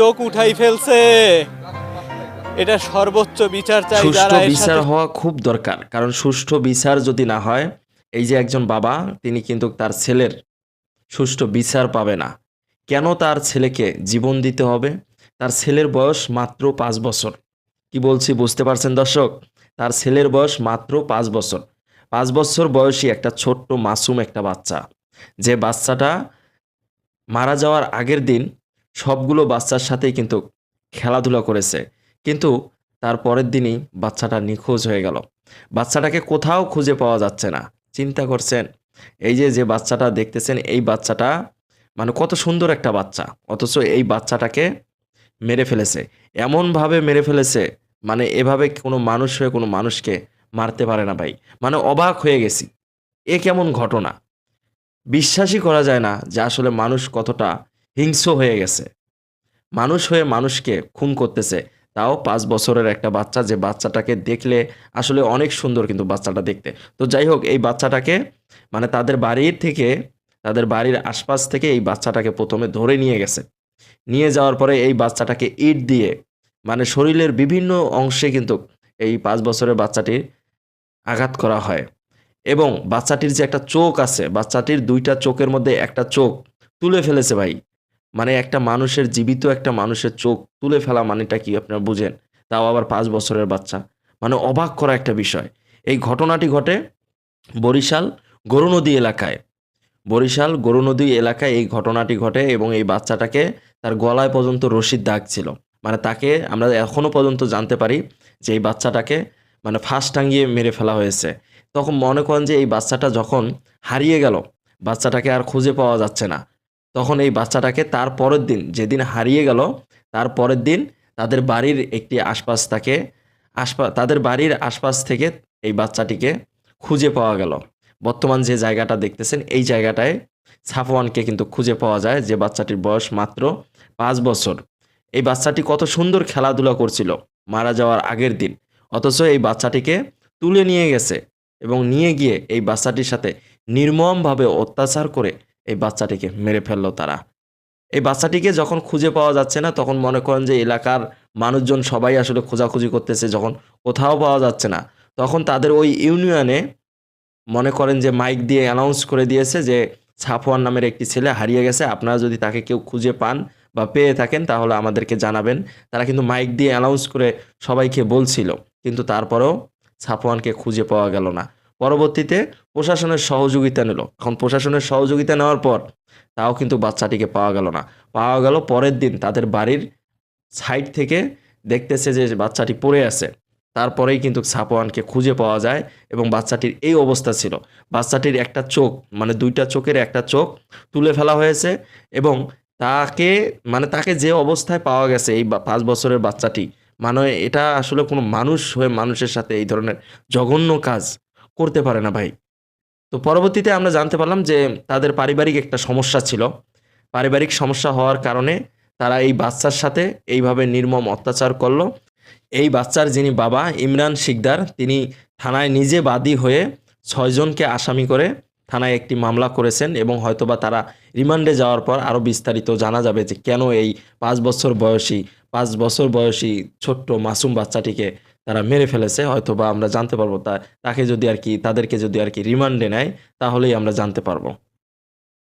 চোখ উঠাই ফেলছে। এটা সর্বোচ্চ বিচার চাই যারা সুষ্ঠু বিচার হওয়া খুব দরকার কারণ সুষ্ঠু বিচার যদি না হয় এই যে একজন বাবা তিনি কিন্তু তার ছেলের সুষ্ঠু বিচার পাবে না। কেন তার ছেলেকে জীবন দিতে হবে? তার ছেলের বয়স মাত্র পাঁচ বছর। কি বলছি বুঝতে পারছেন দর্শক? তার ছেলের বয়স মাত্র পাঁচ বছর। পাঁচ বছর বয়সী একটা ছোট্ট মাসুম একটা বাচ্চা। যে বাচ্চাটা মারা যাওয়ার আগের দিন সবগুলো বাচ্চার সাথেই কিন্তু খেলাধুলা করেছে। কিন্তু তার পরের দিনই বাচ্চাটা নিখোঁজ হয়ে গেল। বাচ্চাটাকে কোথাও খুঁজে পাওয়া যাচ্ছে না। চিন্তা করছেন, এই যে যে বাচ্চাটা দেখতেছেন, এই বাচ্চাটা মানে কত সুন্দর একটা বাচ্চা। অথচ এই বাচ্চাটাকে মেরে ফেলেছে। এমনভাবে মেরে ফেলেছে মানে এভাবে কোনো মানুষ হয়ে কোনো মানুষকে মারতে পারে না ভাই। মানে অবাক হয়ে গেছি। এ কেমন ঘটনা? বিশ্বাসই করা যায় না যে আসলে মানুষ কতটা হিংস্র হয়ে গেছে। মানুষ হয়ে মানুষকে খুন করতেছে। তাও পাঁচ বছরের একটা বাচ্চা, যে বাচ্চাটাকে দেখলে আসলে অনেক সুন্দর কিন্তু বাচ্চাটা দেখতে। তো যাই হোক, এই বাচ্চাটাকে মানে তাদের বাড়ির থেকে, তাদের বাড়ির আশপাশ থেকে এই বাচ্চাটাকে প্রথমে ধরে নিয়ে গেছে। নিয়ে যাওয়ার পরে এই বাচ্চাটাকে ইট দিয়ে মানে শরীরের বিভিন্ন অংশে কিন্তু এই পাঁচ বছরের বাচ্চাটির আঘাত করা হয়। এবং বাচ্চাটির যে একটা চোখ আছে, বাচ্চাটির দুইটা চোখের মধ্যে একটা চোখ তুলে ফেলেছে ভাই। মানে একটা মানুষের জীবিত একটা মানুষের চোখ তুলে ফেলা মানেটা কি আপনারা বুঝেন? তাও আবার পাঁচ বছরের বাচ্চা। মানে অবাক করা একটা বিষয়। এই ঘটনাটি ঘটে বরিশাল গরুনদী এলাকায়। বরিশাল গরুনদী এলাকায় এই ঘটনাটি ঘটে এবং এই বাচ্চাটাকে তার গলায় পর্যন্ত রশিদ দাগ ছিল। মানে তাকে আমরা এখনও পর্যন্ত জানতে পারি যে এই বাচ্চাটাকে মানে ফাঁস টাঙ্গিয়ে মেরে ফেলা হয়েছে। তখন মনে করেন যে এই বাচ্চাটা যখন হারিয়ে গেল, বাচ্চাটাকে আর খুঁজে পাওয়া যাচ্ছে না। তখন এই বাচ্চাটাকে তার পরের দিন, যেদিন হারিয়ে গেল, তার পরের দিন তাদের বাড়ির একটি আশপাশ তাকে আশপাশ তাদের বাড়ির আশপাশ থেকে এই বাচ্চাটিকে খুঁজে পাওয়া গেল। বর্তমান যে জায়গাটা দেখতেছেন, এই জায়গাটায় সাফওয়ানকে কিন্তু খুঁজে পাওয়া যায়, যে বাচ্চাটির বয়স মাত্র পাঁচ বছর। এই বাচ্চাটি কত সুন্দর খেলাধুলা করছিল, মারা যাওয়ার আগের দিন। অথচ এই বাচ্চাটিকে তুলে নিয়ে গেছে এবং নিয়ে গিয়ে এই বাচ্চাটির সাথে নির্মমভাবে অত্যাচার করে এই বাচ্চাটিকে মেরে ফেলল তারা। এই বাচ্চাটিকে যখন খুঁজে পাওয়া যাচ্ছে না, তখন মনে করেন যে এলাকার মানুষজন সবাই আসলে খোঁজাখুঁজি করতেছে, যখন কোথাও পাওয়া যাচ্ছে না। তখন তাদের ওই ইউনিয়নে মনে করেন যে মাইক দিয়ে অ্যানাউন্স করে দিয়েছে যে সাফওয়ান নামের একটি ছেলে হারিয়ে গেছে, আপনারা যদি তাকে কেউ খুঁজে পান বা পেয়ে থাকেন, তাহলে আমাদেরকে জানাবেন। তারা কিন্তু মাইক দিয়ে অ্যানাউন্স করে সবাইকে বলছিল, কিন্তু তারপরেও সাফওয়ানকে খুঁজে পাওয়া গেল না। পরবর্তীতে প্রশাসনের সহযোগিতা নিল। এখন প্রশাসনের সহযোগিতা নেওয়ার পর তাও কিন্তু বাচ্চাটিকে পাওয়া গেল না। পাওয়া গেল পরের দিন তাদের বাড়ির সাইড থেকে দেখতেছে যে বাচ্চাটি পড়ে আছে। তারপরেই কিন্তু সাপওয়ানকে খুঁজে পাওয়া যায় এবং বাচ্চাটির এই অবস্থা ছিল। বাচ্চাটির একটা চোখ মানে দুইটা চোখের একটা চোখ তুলে ফেলা হয়েছে এবং তাকে মানে তাকে যে অবস্থায় পাওয়া গেছে এই পাঁচ বছরের বাচ্চাটি মানে এটা আসলে কোনো মানুষ হয়ে মানুষের সাথে এই ধরনের জঘন্য কাজ করতে পারে না ভাই। তো পরবর্তীতে আমরা জানতে পারলাম যে তাদের পারিবারিক একটা সমস্যা ছিল। পারিবারিক সমস্যা হওয়ার কারণে তারা এই বাচ্চার সাথে এইভাবে নির্মম অত্যাচার করল। এই বাচ্চার যিনি বাবা, ইমরান শিকদার, তিনি থানায় নিজে বাদী হয়ে ছয়জনকে আসামি করে থানায় একটি মামলা করেছেন এবং হয়তোবা তারা রিমান্ডে যাওয়ার পর আরও বিস্তারিত জানা যাবে যে কেন এই পাঁচ বছর বয়সী, পাঁচ বছর বয়সী ছোট্ট মাসুম বাচ্চাটিকে তারা মেরে ফেলেছে হয়তো বা আমরা জানতে পারব তা, তাকে যদি আর কি, তাদেরকে যদি আর কি রিমান্ডে নেয়, তাহলেই আমরা জানতে পারব।